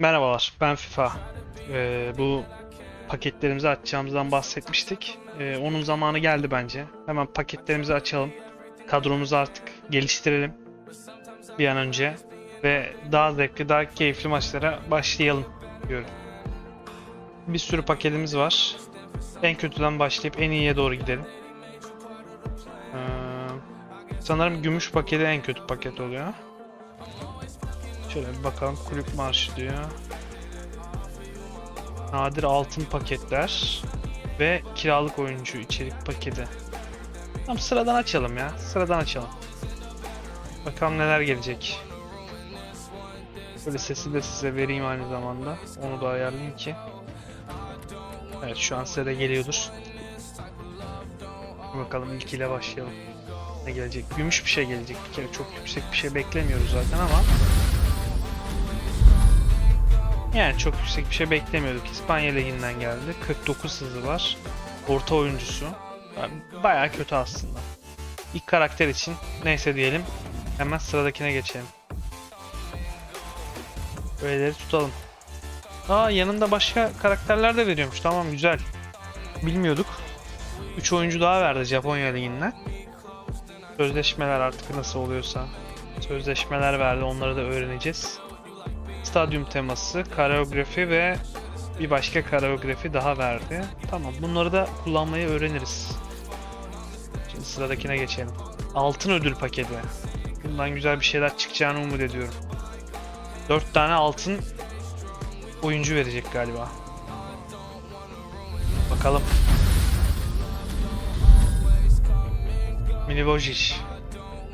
Merhabalar, ben FIFA. Ee, bu paketlerimizi açacağımızdan bahsetmiştik. Ee, onun zamanı geldi bence. Hemen paketlerimizi açalım. Kadromuzu artık geliştirelim bir an önce. Ve daha zevkli, daha keyifli maçlara başlayalım diyorum. Bir sürü paketimiz var. En kötüden başlayıp en iyiye doğru gidelim. Ee, sanırım gümüş paketi en kötü paket oluyor. Şöyle bir bakalım kulüp marşı diyor. Nadir altın paketler ve kiralık oyuncu içerik paketi. Tamam sıradan açalım ya. Sıradan açalım. Bakalım neler gelecek. Böyle sesi de size vereyim aynı zamanda. Onu da ayarlayayım ki. Evet şu an size de geliyordur. Bakalım ilkiyle başlayalım. Ne gelecek? Gümüş bir şey gelecek bir kere. Çok yüksek bir şey beklemiyoruz zaten ama yani çok yüksek bir şey beklemiyorduk. İspanya Ligi'nden geldi. 49 hızı var. Orta oyuncusu. Yani Bayağı kötü aslında. İlk karakter için neyse diyelim. Hemen sıradakine geçelim. Böyleleri tutalım. Aa yanında başka karakterler de veriyormuş. Tamam güzel. Bilmiyorduk. 3 oyuncu daha verdi Japonya Ligi'nden. Sözleşmeler artık nasıl oluyorsa. Sözleşmeler verdi. Onları da öğreneceğiz stadyum teması, koreografi ve bir başka koreografi daha verdi. Tamam bunları da kullanmayı öğreniriz. Şimdi sıradakine geçelim. Altın ödül paketi. Bundan güzel bir şeyler çıkacağını umut ediyorum. 4 tane altın oyuncu verecek galiba. Bakalım. Milivojic.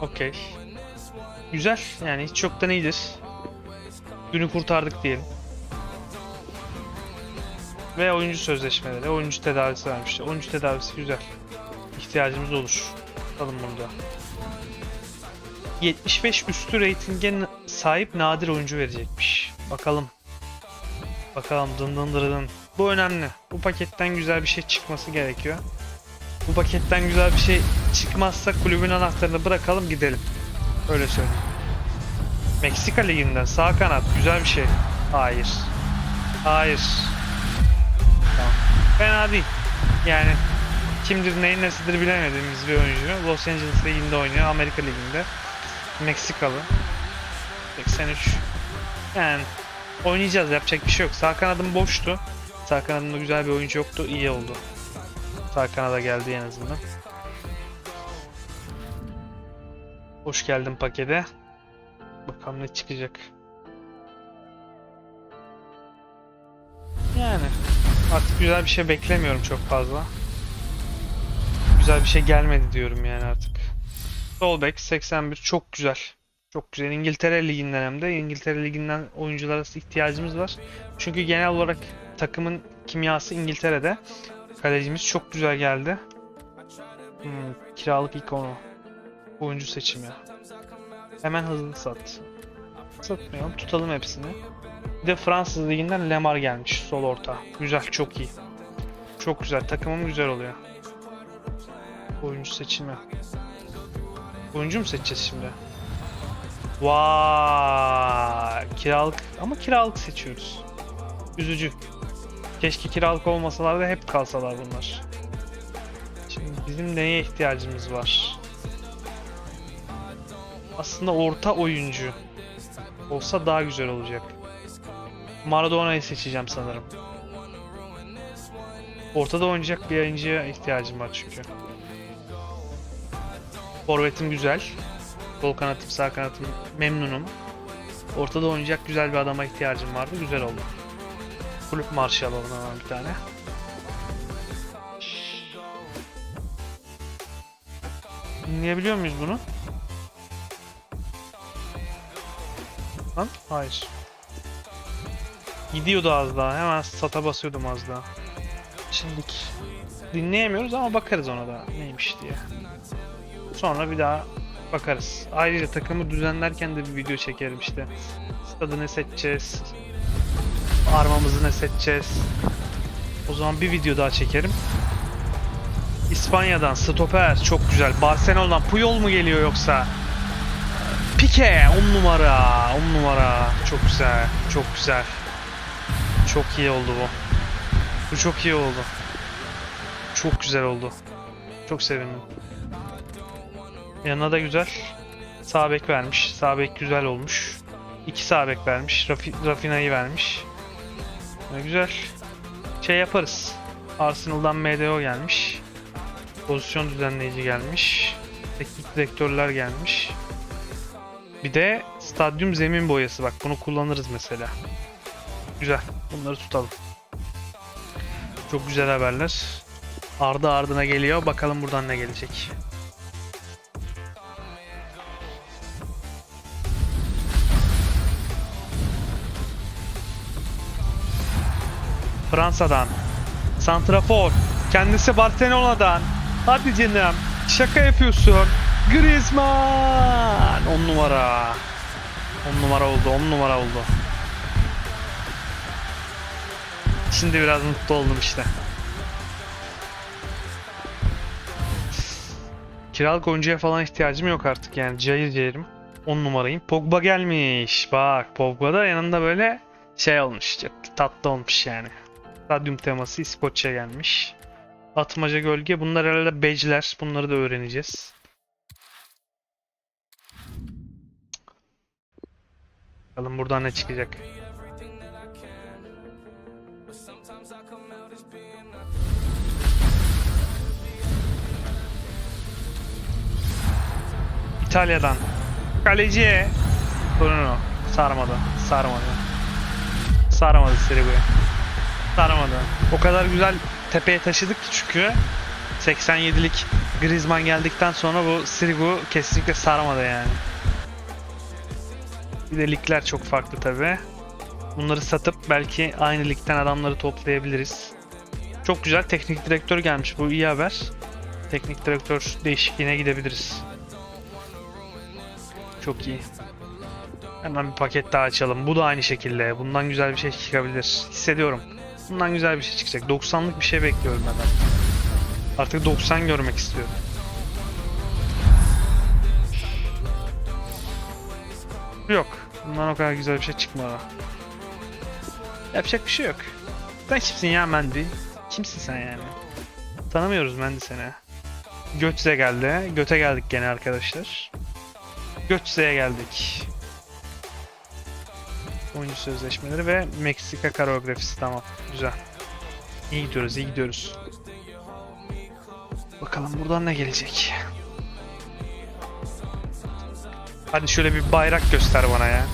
Okey. Güzel yani hiç çoktan iyidir. Günü kurtardık diyelim. Ve oyuncu sözleşmeleri, oyuncu tedavisi vermişler. Oyuncu tedavisi güzel. İhtiyacımız olur. Alın bunu da. 75 üstü reytinge sahip nadir oyuncu verecekmiş. Bakalım. Bakalım dın dın dın. Bu önemli. Bu paketten güzel bir şey çıkması gerekiyor. Bu paketten güzel bir şey çıkmazsa kulübün anahtarını bırakalım gidelim. Öyle söyleyeyim. Meksika Ligi'nden sağ kanat güzel bir şey. Hayır. Hayır. Tamam. Fena değil. Yani kimdir neyin nesidir bilemediğimiz bir oyuncu. Los Angeles Ligi'nde oynuyor. Amerika Ligi'nde. Meksikalı. 83. Yani oynayacağız yapacak bir şey yok. Sağ kanadım boştu. Sağ kanadımda güzel bir oyuncu yoktu. İyi oldu. Sağ kanada geldi en azından. Hoş geldin pakete. Bakalım ne çıkacak. Yani artık güzel bir şey beklemiyorum çok fazla. Güzel bir şey gelmedi diyorum yani artık. Sol bek 81 çok güzel. Çok güzel. İngiltere Ligi'nden hem de İngiltere Ligi'nden oyunculara ihtiyacımız var. Çünkü genel olarak takımın kimyası İngiltere'de. Kalecimiz çok güzel geldi. Hmm, kiralık ikonu. Oyuncu seçimi. Hemen hızlı sat. Satmayalım. Tutalım hepsini. Bir de Fransız liginden Lemar gelmiş. Sol orta. Güzel. Çok iyi. Çok güzel. Takımım güzel oluyor. Oyuncu seçimi. Oyuncu mu seçeceğiz şimdi? Vay, kiralık ama kiralık seçiyoruz. Üzücü. Keşke kiralık olmasalar da hep kalsalar bunlar. Şimdi bizim neye ihtiyacımız var? Aslında orta oyuncu olsa daha güzel olacak. Maradona'yı seçeceğim sanırım. Ortada oynayacak bir oyuncuya ihtiyacım var çünkü. Forvetim güzel. Sol kanatım, sağ kanatım memnunum. Ortada oynayacak güzel bir adama ihtiyacım vardı. Güzel oldu. Kulüp marşı alalım hemen bir tane. Dinleyebiliyor muyuz bunu? Lan hayır. Gidiyordu az daha. Hemen sata basıyordum az daha. Şimdilik dinleyemiyoruz ama bakarız ona da neymiş diye. Sonra bir daha bakarız. Ayrıca takımı düzenlerken de bir video çekerim işte. Stadı ne seçeceğiz? Armamızı ne seçeceğiz? O zaman bir video daha çekerim. İspanya'dan stoper çok güzel. Barcelona'dan Puyol mu geliyor yoksa? Pique 10 numara, 10 numara. Çok güzel, çok güzel. Çok iyi oldu bu. Bu çok iyi oldu. Çok güzel oldu. Çok sevindim. Yanına da güzel. Sağ bek vermiş. Sağ bek güzel olmuş. İki sağ bek vermiş. Rafi, Rafina'yı vermiş. Ne güzel. Şey yaparız. Arsenal'dan MDO gelmiş. Pozisyon düzenleyici gelmiş. Teknik direktörler gelmiş. Bir de stadyum zemin boyası bak bunu kullanırız mesela. Güzel. Bunları tutalım. Çok güzel haberler. Ardı ardına geliyor. Bakalım buradan ne gelecek. Fransa'dan. Santrafor. Kendisi Barcelona'dan. Hadi canım. Şaka yapıyorsun. Griezmann. 10 numara. 10 numara oldu. 10 numara oldu. Şimdi biraz mutlu oldum işte. Kiralık oyuncuya falan ihtiyacım yok artık yani cayır cayırım. 10 numarayım. Pogba gelmiş. Bak Pogba da yanında böyle şey olmuş. Tatlı olmuş yani. Stadyum teması İskoçya gelmiş. Atmaca gölge. Bunlar herhalde badge'ler. Bunları da öğreneceğiz. Bakalım buradan ne çıkacak. İtalya'dan. Kaleci. Bruno. Sarmadı. Sarmadı. Sarmadı Sirigu'ya. Sarmadı. O kadar güzel tepeye taşıdık ki çünkü 87'lik Griezmann geldikten sonra bu Sirigu kesinlikle sarmadı yani. Bir de ligler çok farklı tabi. Bunları satıp belki aynı ligden adamları toplayabiliriz. Çok güzel teknik direktör gelmiş. Bu iyi haber. Teknik direktör değişikliğine gidebiliriz. Çok iyi. Hemen bir paket daha açalım. Bu da aynı şekilde. Bundan güzel bir şey çıkabilir. Hissediyorum. Bundan güzel bir şey çıkacak. 90'lık bir şey bekliyorum ben. Artık 90 görmek istiyorum. Yok. Bundan o kadar güzel bir şey çıkmadı. Yapacak bir şey yok. Sen kimsin ya Mendy? Kimsin sen yani? Tanımıyoruz Mendy seni. Götze geldi. Göte geldik gene arkadaşlar. Götze'ye geldik. Oyuncu sözleşmeleri ve Meksika koreografisi tamam. Güzel. İyi gidiyoruz, iyi gidiyoruz. Bakalım buradan ne gelecek. Hadi şöyle bir bayrak göster bana ya.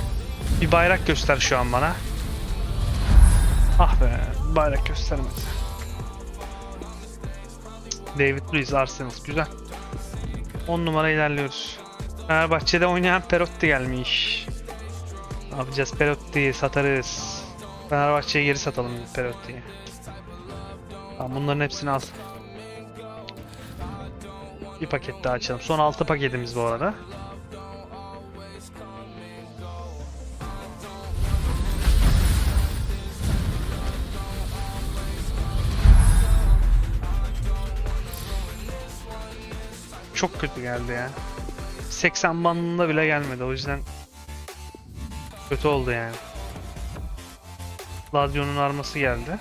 Bir bayrak göster şu an bana. Ah be, bayrak göstermedi. David Luiz Arsenal güzel. 10 numara ilerliyoruz. Fenerbahçe'de oynayan Perotti gelmiş. Ne yapacağız? Perotti'yi satarız. Fenerbahçe'ye geri satalım Perotti'yi. Tamam bunların hepsini al. Bir paket daha açalım. Son 6 paketimiz bu arada. Çok kötü geldi ya. 80 bandında bile gelmedi o yüzden kötü oldu yani. Lazio'nun arması geldi.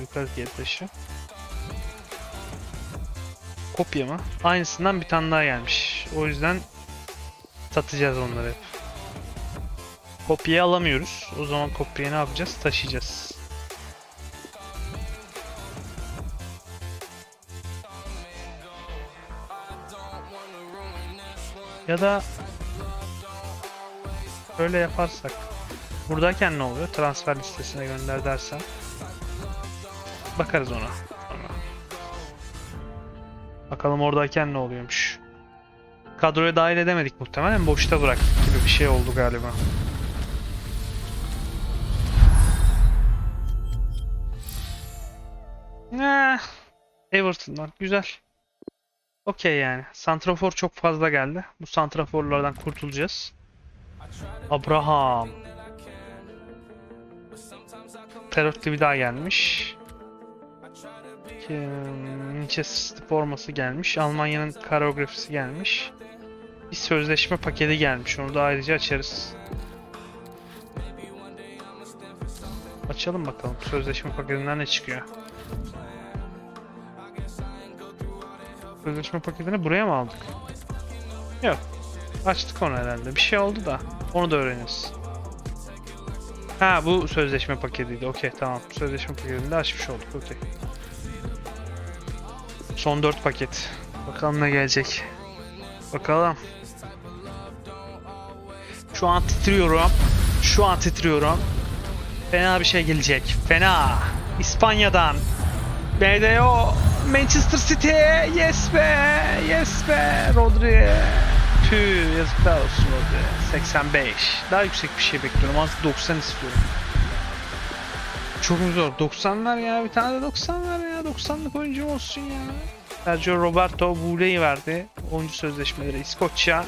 Yukarı taşı. Kopya mı? Aynısından bir tane daha gelmiş. O yüzden satacağız onları hep. Kopyayı alamıyoruz. O zaman kopyayı ne yapacağız? Taşıyacağız. Ya da Böyle yaparsak. Buradayken ne oluyor? Transfer listesine gönder dersen. Bakarız ona. Bakalım oradayken ne oluyormuş. Kadroya dahil edemedik muhtemelen. Boşta bıraktık gibi bir şey oldu galiba. Eh, Everton'dan güzel. Okey yani. Santrafor çok fazla geldi. Bu santraforlardan kurtulacağız. Abraham. Perotti bir daha gelmiş. Manchester forması gelmiş. Almanya'nın koreografisi gelmiş. Bir sözleşme paketi gelmiş. Onu da ayrıca açarız. Açalım bakalım. Sözleşme paketinden ne çıkıyor? Sözleşme paketini buraya mı aldık? Yok. Açtık onu herhalde. Bir şey oldu da. Onu da öğreniriz. Ha bu sözleşme paketiydi. Okey tamam. Sözleşme paketini de açmış olduk. Okey. Son 4 paket. Bakalım ne gelecek. Bakalım. Şu an titriyorum. Şu an titriyorum. Fena bir şey gelecek. Fena. İspanya'dan. BDO. Manchester City. Yes be. Yes be. Rodri. Tüh yazıklar olsun Rodri. 85. Daha yüksek bir şey bekliyorum. Artık 90 istiyorum. Çok mu zor? 90 ver ya. Bir tane de 90 ver ya. 90'lık oyuncu olsun ya. Sergio Roberto Bule'yi verdi. Oyuncu sözleşmeleri İskoçya.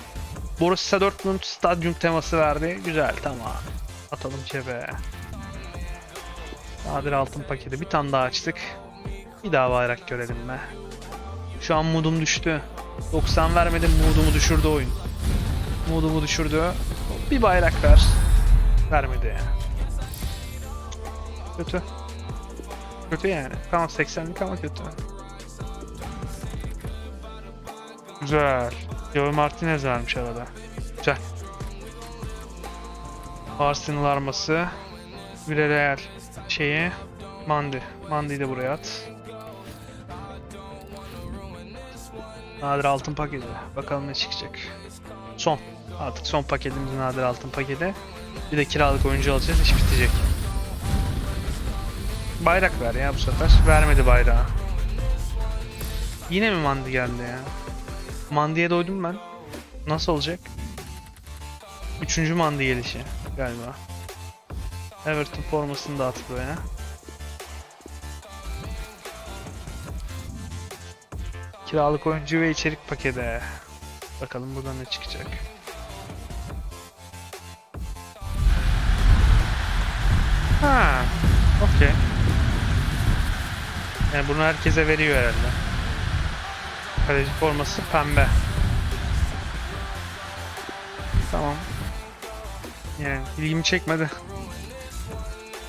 Borussia Dortmund stadyum teması verdi. Güzel tamam. Atalım cebe. Nadir altın paketi. Bir tane daha açtık. Bir daha bayrak görelim be. Şu an moodum düştü. 90 vermedim moodumu düşürdü oyun. Moodumu düşürdü. Bir bayrak ver. Vermedi. Kötü. Kötü yani. Tamam 80'lik ama kötü. Güzel. Joey Martinez vermiş arada. Güzel. Arsenal arması. Villarreal şeyi. Mandi. Mandi'yi de buraya at. Nadir altın paketi. Bakalım ne çıkacak. Son. Artık son paketimiz nadir altın paketi. Bir de kiralık oyuncu alacağız. iş bitecek. Bayrak ver ya bu sefer. Vermedi bayrağı. Yine mi Mandi geldi ya? Mandi'ye doydum ben. Nasıl olacak? Üçüncü Mandi gelişi galiba. Everton formasını da at Kiralık oyuncu ve içerik paketi. Bakalım buradan ne çıkacak. Ha, okey. Yani bunu herkese veriyor herhalde. Kaleci forması pembe. Tamam. Yani ilgimi çekmedi.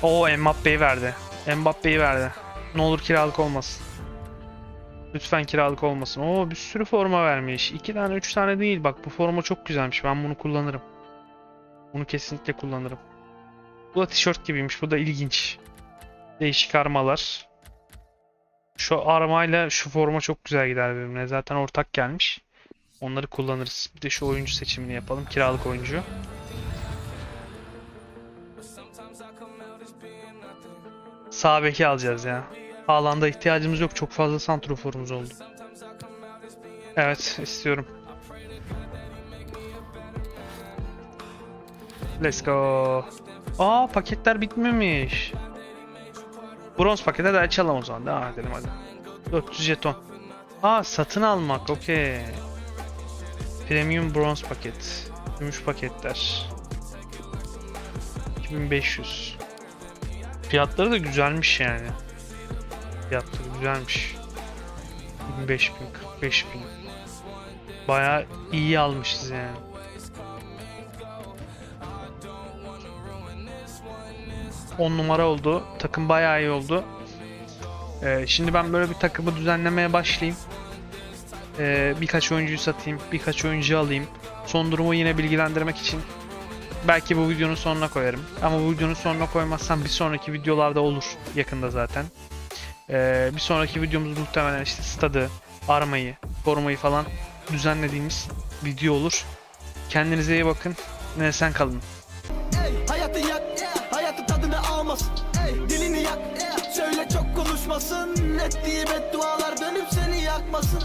O Mbappe'yi verdi. Mbappe'yi verdi. Ne olur kiralık olmasın. Lütfen kiralık olmasın. Oo bir sürü forma vermiş. 2 tane 3 tane değil. Bak bu forma çok güzelmiş. Ben bunu kullanırım. Bunu kesinlikle kullanırım. Bu da tişört gibiymiş. Bu da ilginç. Değişik armalar. Şu armayla şu forma çok güzel gider birbirine. Zaten ortak gelmiş. Onları kullanırız. Bir de şu oyuncu seçimini yapalım. Kiralık oyuncu. Sağ beki alacağız ya. Haaland'a ihtiyacımız yok. Çok fazla santroforumuz oldu. Evet, istiyorum. Let's go. Aa paketler bitmemiş. Bronz pakete de açalım o zaman. Devam edelim hadi. 400 jeton. Aa satın almak. Okey. Premium bronz paket. Gümüş paketler. 2500. Fiyatları da güzelmiş yani. Fiyatları güzelmiş. 25 bin, 45 bin. Bayağı iyi almışız yani. On numara oldu. Takım bayağı iyi oldu. Ee, şimdi ben böyle bir takımı düzenlemeye başlayayım. Ee, birkaç oyuncuyu satayım, birkaç oyuncu alayım. Son durumu yine bilgilendirmek için belki bu videonun sonuna koyarım. Ama bu videonun sonuna koymazsam bir sonraki videolarda olur. Yakında zaten. Ee, bir sonraki videomuz muhtemelen işte stadı, armayı, korumayı falan düzenlediğimiz video olur. Kendinize iyi bakın. Ne sen kalın. Ey, hayatı yak, hayatı tadını almasın. Ey, dilini yak, söyle çok konuşmasın. Ettiği beddualar dönüp seni yakmasın.